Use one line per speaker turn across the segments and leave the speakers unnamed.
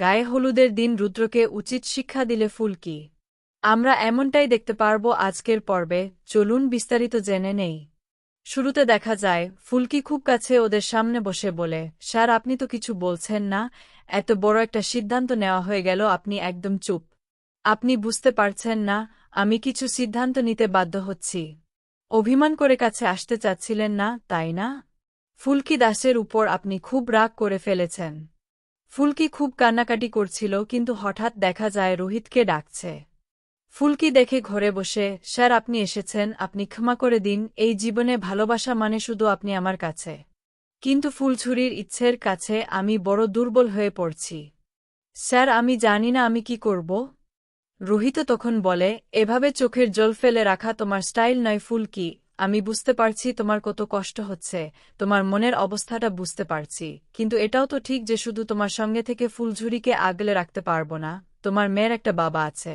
গায়ে হলুদের দিন রুদ্রকে উচিত শিক্ষা দিলে ফুলকি আমরা এমনটাই দেখতে পারব আজকের পর্বে, চলুন বিস্তারিত জেনে নেই। শুরুতে দেখা যায় ফুলকি খুব কাছে ওদের সামনে বসে বলে, স্যার, আপনি তো কিছু বলছেন না, এত বড় একটা সিদ্ধান্ত নেওয়া হয়ে গেল, আপনি একদম চুপ। আপনি বুঝতে পারছেন না, আমি কিছু সিদ্ধান্ত নিতে বাধ্য হচ্ছি। অভিমান করে কাছে আসতে চাচ্ছিলেন না, তাই না? ফুলকি দাসের উপর আপনি খুব রাগ করে ফেলেছেন। ফুলকি খুব কান্নাকাটি করছিল, কিন্তু হঠাৎ দেখা যায় রোহিতকে ডাকছে। ফুলকি দেখে ঘরে বসে, স্যার, আপনি এসেছেন, আপনি ক্ষমা করে দিন, এই জীবনে ভালোবাসা মানে শুধু আপনি আমার কাছে। কিন্তু ফুলছুরির ইচ্ছের কাছে আমি বড় দুর্বল হয়ে পড়ছি। স্যার, আমি জানি না আমি কি করব। রোহিত তখন বলে, এভাবে চোখের জল ফেলে রাখা তোমার স্টাইল নয় ফুলকি আমি বুঝতে পারছি তোমার কত কষ্ট হচ্ছে, তোমার মনের অবস্থাটা বুঝতে পারছি, কিন্তু এটাও তো ঠিক যে শুধু তোমার সঙ্গে থেকে ফুলঝুরিকে আগলে রাখতে পারব না, তোমার মেয়ের একটা বাবা আছে।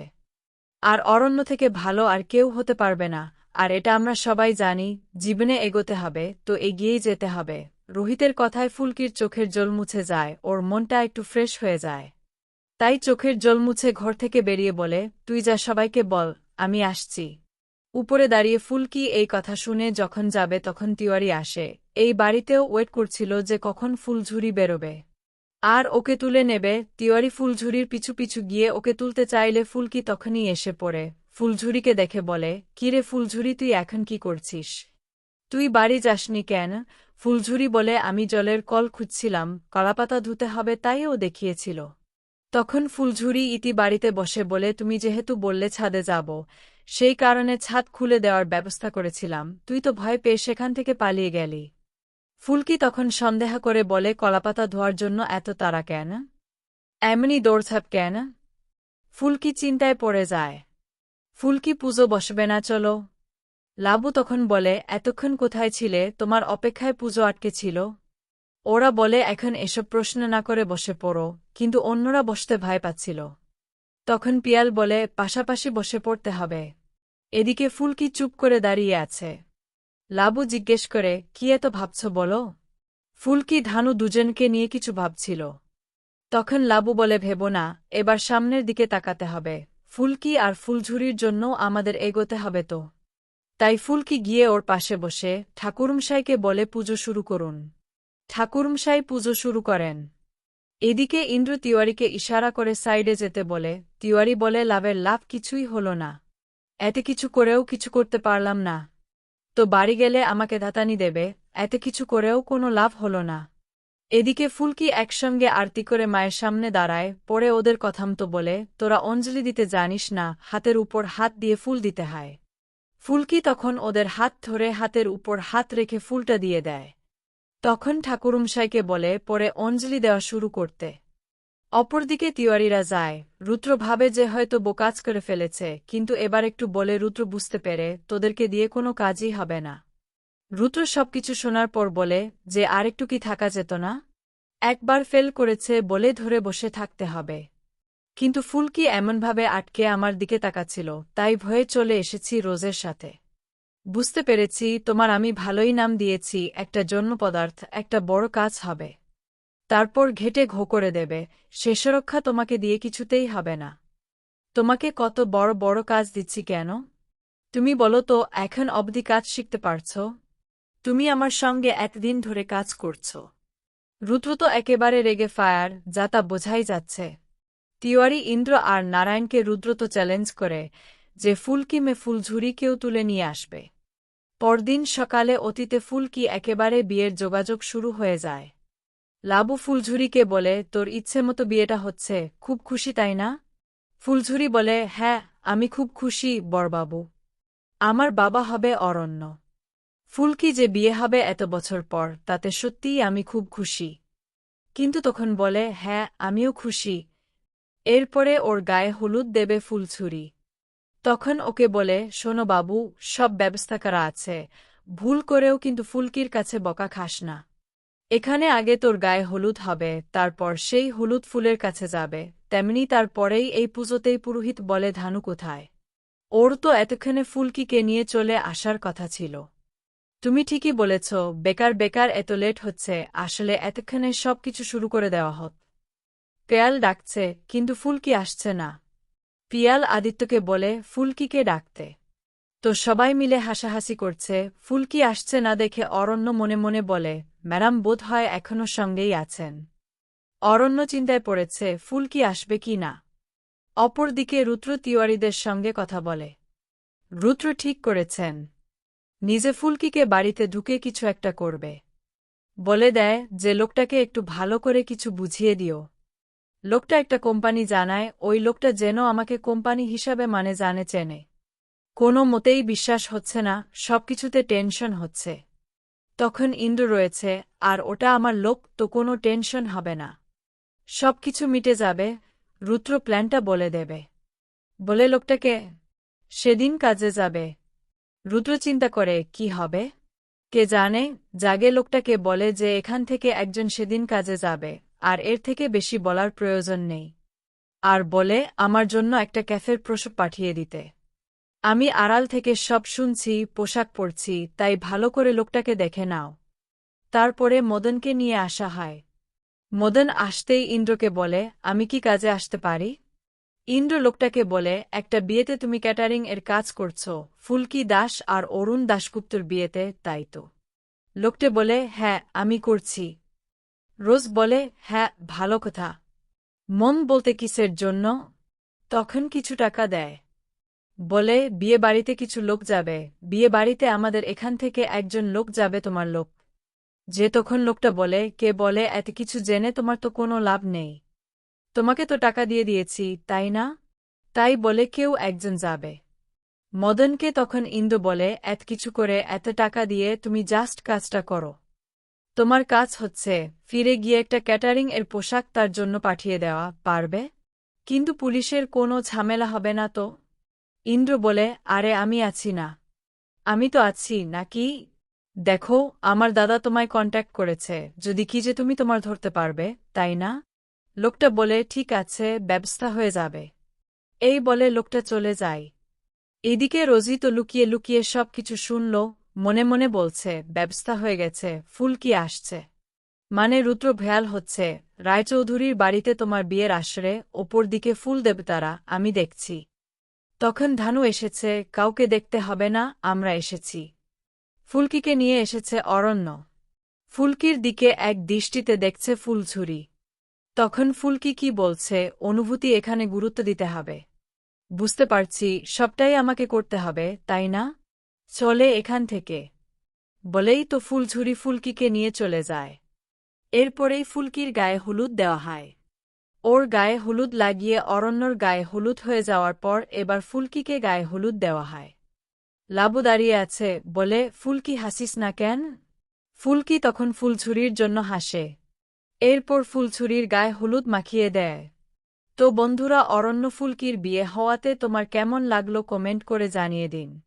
আর অরণ্য থেকে ভালো আর কেউ হতে পারবে না, আর এটা আমরা সবাই জানি, জীবনে এগোতে হবে, তো এগিয়েই যেতে হবে। রোহিতের কথায় ফুলকির চোখের জল মুছে যায়, ওর মনটা একটু ফ্রেশ হয়ে যায়। তাই চোখের জল মুছে ঘর থেকে বেরিয়ে বলে, তুই যা সবাইকে বল, আমি আসছি। উপরে দাঁড়িয়ে ফুলকি এই কথা শুনে যখন যাবে তখন তিওয়ারি আসে। এই বাড়িতেও ওয়েট করছিল যে কখন ফুলঝুরি বেরোবে। আর ওকে তুলে নেবে। তিওয়ারি ফুলঝুরির পিছু পিছু গিয়ে ওকে তুলতে চাইলে ফুলকি তখনই এসে পড়ে। ফুলঝুরিকে দেখে বলে, কিরে ফুলঝুরি, তুই এখন কি করছিস? তুই বাড়ি যাসনি কেন? ফুলঝুরি বলে, আমি জলের কল খুঁজছিলাম। কলাপাতা ধুতে হবে তাই ও দেখিয়েছিল। তখন ফুলঝুরি ইতি বাড়িতে বসে বলে, তুমি যেহেতু বললে ছাদে যাব। সেই কারণে ছাদ খুলে দেওয়ার ব্যবস্থা করেছিলাম। তুই তো ভয় পেয়ে সেখান থেকে পালিয়ে গেলি। ফুলকি তখন সন্দেহ করে বলে, কলাপাতা ধোয়ার জন্য এত তারা কেন? এমনি দৌড়ছাপ কেন? ফুলকি চিন্তায় পড়ে যায়। ফুলকি পুজো বসবে না, চলো। লাবু তখন বলে, এতক্ষণ কোথায় ছিলে? তোমার অপেক্ষায় পুজো আটকে ছিল? ওরা বলে, এখন এসব প্রশ্ন না করে বসে পড়ো। কিন্তু অন্যরা বসতে ভয় পাচ্ছিল। তখন পিয়াল বলে, পাশাপাশি বসে পড়তে হবে। এদিকে ফুলকি চুপ করে দাঁড়িয়ে আছে। লাবু জিজ্ঞেস করে, কি এত ভাবছ বলো? ফুলকি ধানু দুজনকে নিয়ে কিছু ভাবছিল। তখন লাবু বলে, ভেব না, এবার সামনের দিকে তাকাতে হবে। ফুলকি আর ফুলঝুরির জন্য আমাদের এগোতে হবে তো। তাই ফুলকি গিয়ে ওর পাশে বসে ঠাকুরমশাইকে বলে, পুজো শুরু করুন। ঠাকুরমশাই পুজো শুরু করেন। এদিকে ইন্দ্র তিওয়ারিকে ইশারা করে সাইডে যেতে বলে, তিওয়ারি বলে, লাভের লাভ কিছুই হল না। এতে কিছু করেও কিছু করতে পারলাম না। তো বাড়ি গেলে আমাকে ধাতানি দেবে, এতে কিছু করেও কোনো লাভ হল না। এদিকে ফুলকি একসঙ্গে আরতি করে মায়ের সামনে দাঁড়ায়, পরে ওদের কথাম তো বলে, তোরা অঞ্জলি দিতে জানিস না, হাতের উপর হাত দিয়ে ফুল দিতে হয়। ফুলকি তখন ওদের হাত ধরে হাতের উপর হাত রেখে ফুলটা দিয়ে দেয়। তখন ঠাকুরমশাইকে বলে, পরে অঞ্জলি দেওয়া শুরু করতে। অপরদিকে তিওয়ারিরা যায়। রুদ্র ভাবে যে হয়তো বোকাজ করে ফেলেছে, কিন্তু এবার একটু বলে, রুদ্র, বুঝতে পেরে, তোদেরকে দিয়ে কোনো কাজই হবে না। রুদ্র সবকিছু শোনার পর বলে, যে আরেকটু কি থাকা যেত না? একবার ফেল করেছে, বলে ধরে বসে থাকতে হবে। কিন্তু ফুলকি এমনভাবে আটকে আমার দিকে তাকাচ্ছিল, তাই ভয়ে চলে এসেছি রোজের সাথে। বুঝতে পেরেছি, তোমার আমি ভালোই নাম দিয়েছি, একটা জন্ম পদার্থ একটা বড় কাজ হবে। তারপর ঘেটে ঘো করে দেবে। শেষরক্ষা তোমাকে দিয়ে কিছুতেই হবে না। তোমাকে কত বড় বড় কাজ দিচ্ছি কেন? তুমি বলো তো, এখন অবধি কাজ শিখতে পারছ? তুমি আমার সঙ্গে একদিন ধরে কাজ করছ। রুদ্র তো একেবারে রেগে ফায়ার, যা তা বোঝাই যাচ্ছে। তিওয়ারি, ইন্দ্র আর নারায়ণকে রুদ্র তো চ্যালেঞ্জ করে, যে ফুলকিমে ফুলঝুরি কেউ তুলে নিয়ে আসবে। পরদিন সকালে অতীতে ফুলকি একেবারে বিয়ের যোগাযোগ শুরু হয়ে যায়। লাবু ফুলঝুরিকে বলে, তোর ইচ্ছে মতো বিয়েটা হচ্ছে। খুব খুশি, তাই না? ফুলঝুরি বলে হ্যাঁ আমি খুব খুশি, বরবাবু। আমার বাবা হবে অরণ্য। ফুলকি যে বিয়ে হবে এত বছর পর, তাতে সত্যিই আমি খুব খুশি। কিন্তু তখন বলে হ্যাঁ আমিও খুশি। এরপরে ওর গায়ে হলুদ দেবে ফুলছুরি তখন ওকে বলে, শোনো বাবু, সব ব্যবস্থা করা আছে। ভুল করেও কিন্তু ফুলকির কাছে বকা খাস না। এখানে আগে তোর গায়ে হলুদ হবে, তারপর সেই হলুদ ফুলের কাছে যাবে, তেমনি তারপরেই এই পুজোতেই পুরোহিত বলে ধানু কোথায়। ওর তো এতক্ষণে ফুলকিকে নিয়ে চলে আসার কথা ছিল। তুমি ঠিকই বলেছ, বেকার বেকার এত লেট হচ্ছে, আসলে এতক্ষণে সব কিছু শুরু করে দেওয়া হত পেয়াল ডাকছে, কিন্তু ফুলকি আসছে না? পিয়াল আদিত্যকে বলে ফুলকিকে ডাকতে? তো সবাই মিলে হাসাহাসি করছে, ফুলকি আসছে না দেখে অরণ্য মনে মনে বলে, ম্যাডাম বোধ হয় এখনও সঙ্গেই আছেন। অরণ্য চিন্তায় পড়েছে, ফুলকি আসবে কি না? অপরদিকে রুদ্র তিওয়ারিদের সঙ্গে কথা বলে, রুদ্র ঠিক করেছেন। নিজে ফুলকিকে বাড়িতে ঢুকে কিছু একটা করবে। বলে দেয় যে লোকটাকে একটু ভালো করে কিছু বুঝিয়ে দিও। লোকটা একটা কোম্পানি জানায়, ওই লোকটা যেন আমাকে কোম্পানি হিসাবে মানে জানে চেনে কোনো মতেই বিশ্বাস হচ্ছে না, সবকিছুতে টেনশন হচ্ছে। তখন ইন্দ্র রয়েছে, আর ওটা আমার লোক, তো কোনো টেনশন হবে না। সবকিছু মিটে যাবে, রুদ্র প্ল্যানটা বলে দেবে। বলে লোকটাকে, সেদিন কাজে যাবে রুদ্র চিন্তা করে, কি হবে কে জানে, জাগে লোকটাকে বলে যে এখান থেকে একজন সেদিন কাজে যাবে, আর এর থেকে বেশি বলার প্রয়োজন নেই। আর বলে, আমার জন্য একটা ক্যাফের প্রসব পাঠিয়ে দিতে। আমি আড়াল থেকে সব শুনছি, পোশাক পরছি, তাই ভালো করে লোকটাকে দেখে নাও। তারপরে মদনকে নিয়ে আসা হয়। মদন আসতেই ইন্দ্রকে বলে, আমি কি কাজে আসতে পারি? ইন্দ্র লোকটাকে বলে, একটা বিয়েতে তুমি ক্যাটারিং এর কাজ করছ, ফুলকি দাস আর অরুণ দাশগুপ্তর বিয়েতে, তাই তো? লোকটে বলে হ্যাঁ আমি করছি। রোজ বলে হ্যাঁ ভালো কথা। মন বলতে কিসের জন্য? তখন কিছু টাকা দেয়। বলে, বিয়ে বাড়িতে কিছু লোক যাবে। বিয়ে বাড়িতে আমাদের এখান থেকে একজন লোক যাবে তোমার লোক। যে তখন লোকটা বলে, কে বলে, এত কিছু জেনে তোমার তো কোনো লাভ নেই। তোমাকে তো টাকা দিয়ে দিয়েছি, তাই না? তাই বলে, কেউ একজন যাবে। মদনকে তখন ইন্দু বলে, এত কিছু করে, এত টাকা দিয়ে তুমি জাস্ট কাজটা করো। তোমার কাজ হচ্ছে, ফিরে গিয়ে একটা ক্যাটারিং এর পোশাক তার জন্য পাঠিয়ে দেওয়া, পারবে? কিন্তু পুলিশের কোনো ঝামেলা হবে না তো? ইন্দ্র বলে, আরে, আমি আছি না। আমি তো আছি, নাকি? দেখো, আমার দাদা তোমায় কন্ট্যাক্ট করেছে। যদি কি যে তুমি তোমার ধরতে পারবে, তাই না? লোকটা বলে, ঠিক আছে, ব্যবস্থা হয়ে যাবে। এই বলে লোকটা চলে যায়। এদিকে রোজি তো লুকিয়ে লুকিয়ে সব কিছু শুনল, মনে মনে বলছে, ব্যবস্থা হয়ে গেছে, ফুল কি আসছে? মানে রুদ্র ভয়াল হচ্ছে, রায়চৌধুরীর বাড়িতে তোমার বিয়ের আশ্রে, ওপর দিকে ফুল দেবে তারা, আমি দেখছি। তখন ধানু এসেছে, কাউকে দেখতে হবে না, আমরা এসেছি। ফুলকিকে নিয়ে এসেছে অরণ্য। ফুলকির দিকে এক দৃষ্টিতে দেখছে ফুলঝুরি। তখন ফুলকি কি বলছে, অনুভূতি এখানে গুরুত্ব দিতে হবে। বুঝতে পারছি, সবটাই আমাকে করতে হবে, তাই না? চলে এখান থেকে। বলেই তো ফুলঝুরি ফুলকিকে নিয়ে চলে যায়। এরপরেই ফুলকির গায়ে হলুদ দেওয়া হয়। ওর গায়ে হলুদ লাগিয়ে অরণ্যর গায়ে হলুদ হয়ে যাওয়ার পর এবার ফুলকিকে গায়ে হলুদ দেওয়া হয়। লাবু দাঁড়িয়ে আছে, বলে, ফুলকি, হাসিস না কেন? ফুলকি তখন ফুলছুরির জন্য হাসে। এরপর ফুলছুরির গায়ে হলুদ মাখিয়ে দেয়। তো বন্ধুরা, অরণ্য ফুলকির বিয়ে হওয়াতে তোমার কেমন লাগল কমেন্ট করে জানিয়ে দিন।